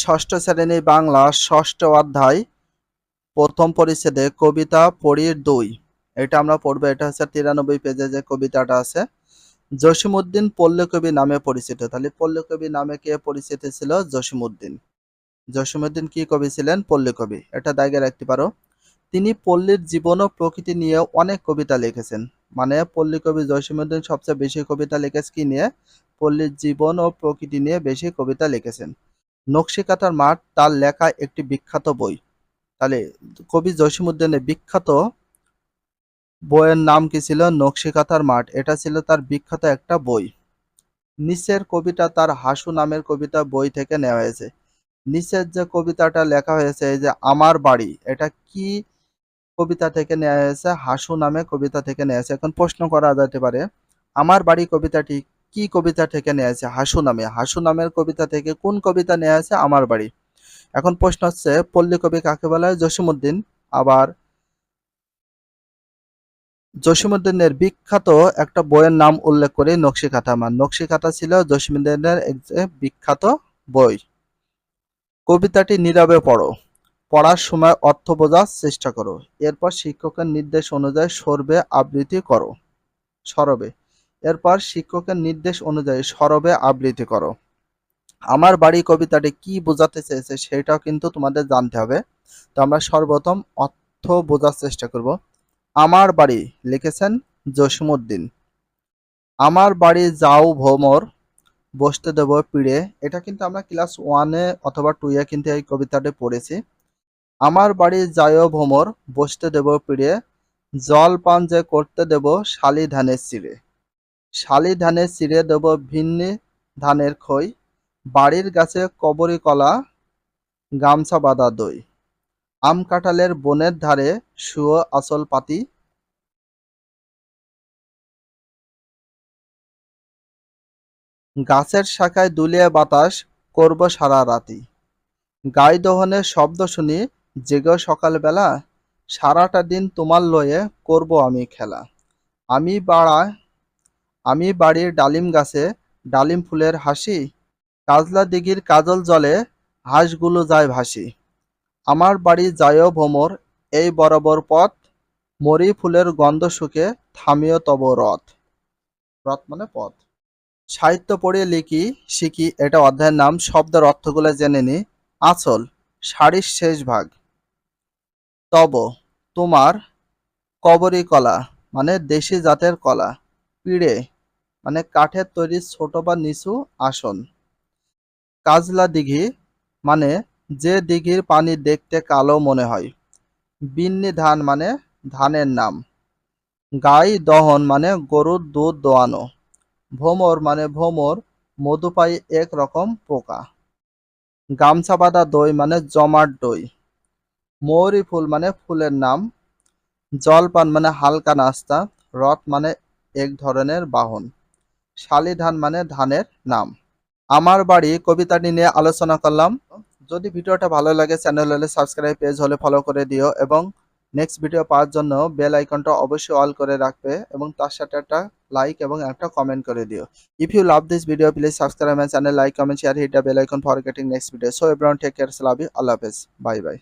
ষষ্ঠ শ্রেণি বাংলা ষষ্ঠ অধ্যায়, প্রথম পরিচ্ছেদে কবিতা পড়ির দুই। এটা আমরা পড়ব, এটা হচ্ছে তিরানব্বই পেজে যে কবিতাটা আছে। জসিমউদ্দিন পল্লী কবি নামে পরিচিত। তাহলে পল্লী কবি নামে কে পরিচিত ছিল? জসিমউদ্দিন। জসিমউদ্দিন কি কবি ছিলেন? পল্লী কবি এটা দাগে রাখতে পারো। তিনি পল্লীর জীবন ও প্রকৃতি নিয়ে অনেক কবিতা লিখেছেন। মানে পল্লী কবি জসিমউদ্দিন সবচেয়ে বেশি কবিতা লিখেছে কি নিয়ে? পল্লীর জীবন ও প্রকৃতি নিয়ে বেশি কবিতা লিখেছেন। নকশিকাঁথার মাঠ, তার লেখা একটি বিখ্যাত বই। তাহলে কবি জসিমউদ্দিনের বিখ্যাত বইয়ের নাম কি ছিল? নকশিকাতার মাঠ। এটা ছিল তার বিখ্যাত একটা বই। নিচের কবিতা তার হাসু নামের কবিতা বই থেকে নেওয়া হয়েছে। নিচের যে কবিতাটা লেখা হয়েছে, এই যে আমার বাড়ি, এটা কি কবিতা থেকে নেওয়া হয়েছে? হাসু নামে কবিতা থেকে নেওয়া হয়েছে। এখন প্রশ্ন করা যেতে পারে, আমার বাড়ি কবিতাটি কি কবিতা থেকে নেওয়া হয়েছে? হাসু নামে। হাসু নামের কবিতা থেকে কোন কবিতা নেওয়া হয়েছে? আমার বাড়ি। এখন প্রশ্ন হচ্ছে, পল্লী কবি কাকে বলা হয়? জসিমউদ্দিন। আবার জসিমউদ্দিনের বিখ্যাত একটা বইয়ের নাম উল্লেখ করে, নকশি নকশিকাঁথা মান নকশিকাঁথা ছিল যে বিখ্যাত বই। কবিতাটি নীরবে পড়ো। পড়ার সময় অর্থ বোঝার চেষ্টা করো। এরপর শিক্ষকের নির্দেশ অনুযায়ী সরবে, আবৃত্তি করো। সরবে। এরপর শিক্ষকের নির্দেশ অনুযায়ী সরবে আবৃত্তি করো। আমার বাড়ি কবিতাটি কি বোঝাতে চেয়েছে সেটাও কিন্তু তোমাদের জানতে হবে। তো আমরা সর্বপ্রথম অর্থ বোঝার চেষ্টা করব। আমার বাড়ি লিখেছেন জসিমউদ্দিন। আমার বাড়ি যাও ভোমর, বসতে দেব পিড়ে। এটা কিন্তু আমরা ক্লাস ওয়ানে অথবা টুয়ে কিন্তু এই কবিতাটি পড়েছি। আমার বাড়ি যায় ভোমর, বসতে দেব পিড়ে। জল পান যে করতে দেব শালি ধানের চিড়ে শালি ধানে চিড়ে দেব ভিন্নি ধানের খই, বাড়ির গাছে কবরি কলা, গামছা বাঁধা দই। আম কাঁঠালের বনের ধারে শুয়ো আসল পাতি। গাছের শাখায় দুলিয়ে বাতাস করব সারা রাতি। গাই দহনের শব্দ শুনি, জেগে সকালবেলা, সারাটা দিন তোমার লয়ে করব আমি খেলা। আমি বাড়া আমি বাড়ির ডালিম গাছে ডালিম ফুলের হাসি, কাজলা দিঘির কাজল জলে হাঁসগুলো যায় ভাসি। আমার বাড়ি যায়ও ভোমর, এই বরাবর পথ, মরি ফুলের গন্ধ শুকে থামিও তব রথ। রথ মানে পথ। সাহিত্য পড়ে লিখি, শিখি, এটা অধ্যায়ের নাম, শব্দের অর্থগুলো জেনে নি। আঁচল শাড়ির শেষ ভাগ। তব, তোমার কবরী কলা মানে দেশি জাতের কলা, পিড়ে মানে কাঠের তৈরি ছোট বা নিচু আসন। কাজলা দিঘি মানে যে দিঘির পানি দেখতে কালো মনে হয়। বিন্নি ধান মানে ধানের নাম। গাই দহন মানে গরুর দুধ দোয়ানো। ভোমর মানে ভোমর মধু পাই এক রকম পোকা। গামছা বাঁধা দই মানে জমাট দই। মৌরি ফুল মানে ফুলের নাম। জলপান মানে হালকা নাস্তা। রথ মানে এক ধরনের বাহন। শালি ধান মানে ধানের নাম। আমার বাড়ি কবিতাটি নিয়ে আলোচনা করলাম। যদি ভিডিওটা ভালো লাগে চ্যানেল হলে সাবস্ক্রাইব পেজ হলে ফলো করে দিও এবং নেক্সট ভিডিও পাওয়ার জন্য বেল আইকনটা অবশ্যই অল করে রাখবে এবং তার সাথে একটা লাইক এবং একটা কমেন্ট করে দিও। If you love this video please subscribe my channel like comment share hit the bell icon for getting next video so everyone take care love you Allah হাফেজ বাই বাই